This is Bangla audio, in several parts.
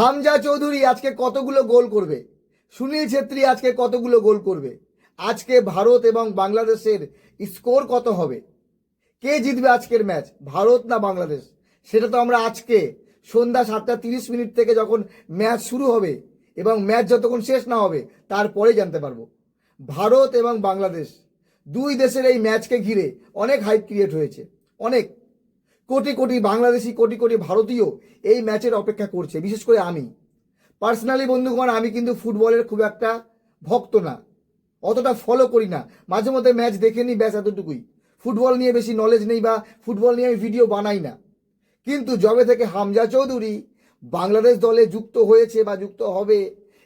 হামজা চৌধুরী আজকে কতগুলো গোল করবে? সুনীল ছেত্রী আজকে কতগুলো গোল করবে? আজকে ভারত এবং বাংলাদেশের স্কোর কত হবে? কে জিতবে আজকের ম্যাচ, ভারত না বাংলাদেশ? সেটা তো আমরা আজকে সন্ধ্যা সাতটা তিরিশ মিনিট থেকে যখন ম্যাচ শুরু হবে এবং ম্যাচ যতক্ষণ শেষ না হবে, তারপরে জানতে পারব। ভারত এবং বাংলাদেশ দুই দেশের এই ম্যাচকে ঘিরে অনেক হাইপ ক্রিয়েট হয়েছে। অনেক। কোটি কোটি বাংলাদেশি, কোটি কোটি ভারতীয় এই ম্যাচের অপেক্ষা করছে, বিশেষ করে আমি। পার্সোনালি বন্ধুগণ আমি কিন্তু ফুটবলের খুব একটা ভক্ত না, অতটা ফলো করি না। মাঝে মধ্যে ম্যাচ দেখে নিই, ব্যাস এতটুকুই। ফুটবল নিয়ে বেশি নলেজ নেই বা ফুটবল নিয়ে আমি ভিডিও বানাই না। কিন্তু জবে থেকে হামজা চৌধুরী বাংলাদেশ দলে যুক্ত হয়েছে বা যুক্ত হবে,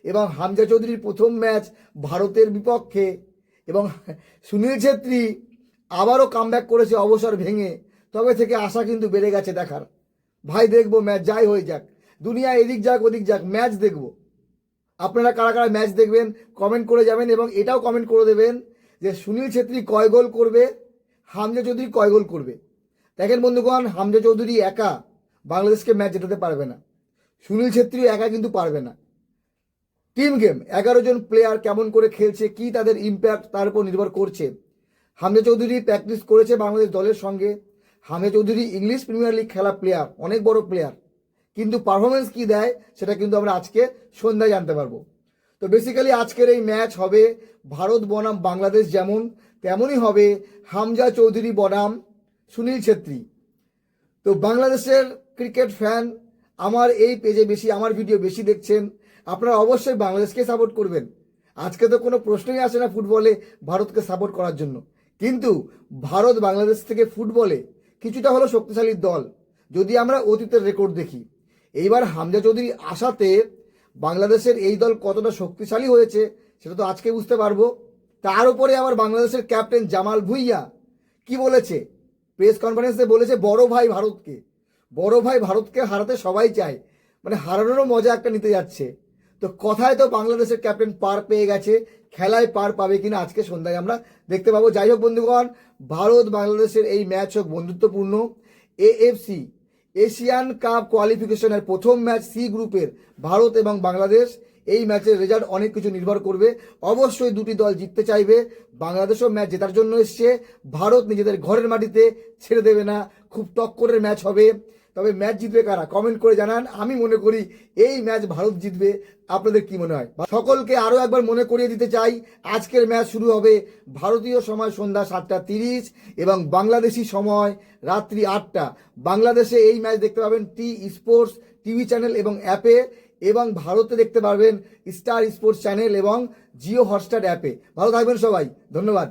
এবং হামজা চৌধুরীর প্রথম ম্যাচ ভারতের বিপক্ষে, এবং সুনীল ছেত্রী আবারও কামব্যাক করেছে অবসর ভেঙে তবে থেকে আশা কিন্তু বেড়ে গেছে দেখার। ভাই দেখব ম্যাচ, যাই হয়ে যাক। দুনিয়া এদিক যাক, ওদিক যাক, ম্যাচ দেখব। আপনারা কারা কারা ম্যাচ দেখবেন কমেন্ট করে যাবেন এবং এটাও কমেন্ট করে দেবেন যে সুনীল ছেত্রী কয় গোল করবে, হামজা চৌধুরী কয় গোল করবে। দেখেন বন্ধুগণ, হামজা চৌধুরী একা বাংলাদেশকে ম্যাচ জেতাতে পারবে না। সুনীল ছেত্রীও একা কিন্তু পারবে না। টিম গেম, এগারো জন প্লেয়ার কেমন করে খেলছে, কি তাদের ইম্প্যাক্ট তার উপর নির্ভর করছে। হামজা চৌধুরী প্র্যাকটিস করেছে বাংলাদেশ দলের সঙ্গে। Hamza Chowdhury English premier league খেলা প্লেয়ার অনেক বড় প্লেয়ার কিন্তু পারফরমেন্স কি দেয়, সেটা কিন্তু আমরা আজকে সন্ধ্যায় জানতে পারব। তো বেসিক্যালি আজকের এই ম্যাচ হবে ভারত বনাম বাংলাদেশ যেমন, তেমনই হবে হামজা চৌধুরী বনাম সুনীল ছেত্রী। তো বাংলাদেশের ক্রিকেট ফ্যান আমার এই পেজে বেশি, আমার ভিডিও বেশি দেখছেন, আপনারা অবশ্যই বাংলাদেশকে সাপোর্ট করবেন। আজকে তো কোনো প্রশ্নই আসে না ফুটবলে ভারতকে সাপোর্ট করার জন্য। কিন্তু ভারত বাংলাদেশ থেকে ফুটবলে কিছুটা হলো শক্তিশালী দল, যদি আমরা অতীতের রেকর্ড দেখি। এইবার হামজা চৌধুরী আসাতে বাংলাদেশের এই দল কতটা শক্তিশালী হয়েছে, সেটা তো আজকে বুঝতে পারব। তার উপরে আবার বাংলাদেশের ক্যাপ্টেন জামাল ভুইয়া কি বলেছে? প্রেস কনফারেন্সে বলেছে, বড় ভাই ভারতকে, বড় ভাই ভারতকে হারাতে সবাই চায়। মানে হারানোরও মজা একটা নিতে যাচ্ছে। তো কথায় তো বাংলাদেশের ক্যাপ্টেন পার পেয়ে গেছে, খেলায় পার পাবে কিনা আজকে সন্ধ্যায় আমরা দেখতে পাবো। যাই হোক বন্ধুগণ, ভারত বাংলাদেশের এই ম্যাচ হোক বন্ধুত্বপূর্ণ। এএফসি এশিয়ান কাপ কোয়ালিফিকেশনের প্রথম ম্যাচ সি গ্রুপের ভারত এবং বাংলাদেশ। এই ম্যাচের রেজাল্ট অনেক কিছু নির্ভর করবে। অবশ্যই দুটি দল জিততে চাইবে। বাংলাদেশও ম্যাচ জেতার জন্য এসছে। ভারত নিজেদের ঘরের মাটিতে ছেড়ে দেবে না। খুব টক্করের ম্যাচ হবে। তবে ম্যাচ জিতবে কারা? কমেন্ট করে জানান। আমি মনে করি এই ম্যাচ ভারত জিতবে। আপনাদের কি মনে হয়? সকলকে আরও একবার মনে করিয়ে দিতে চাই, আজকের ম্যাচ শুরু হবে ভারতীয় সময় সন্ধ্যা সাতটা তিরিশ এবং বাংলাদেশি সময় রাত্রি আটটা। বাংলাদেশে এই ম্যাচ দেখতে পাবেন টি স্পোর্টস, টিভি চ্যানেল এবং অ্যাপে এবং ভারতে দেখতে পারবেন স্টার স্পোর্টস চ্যানেল এবং জিও হটস্টার অ্যাপে। ভালো থাকবেন সবাই। ধন্যবাদ।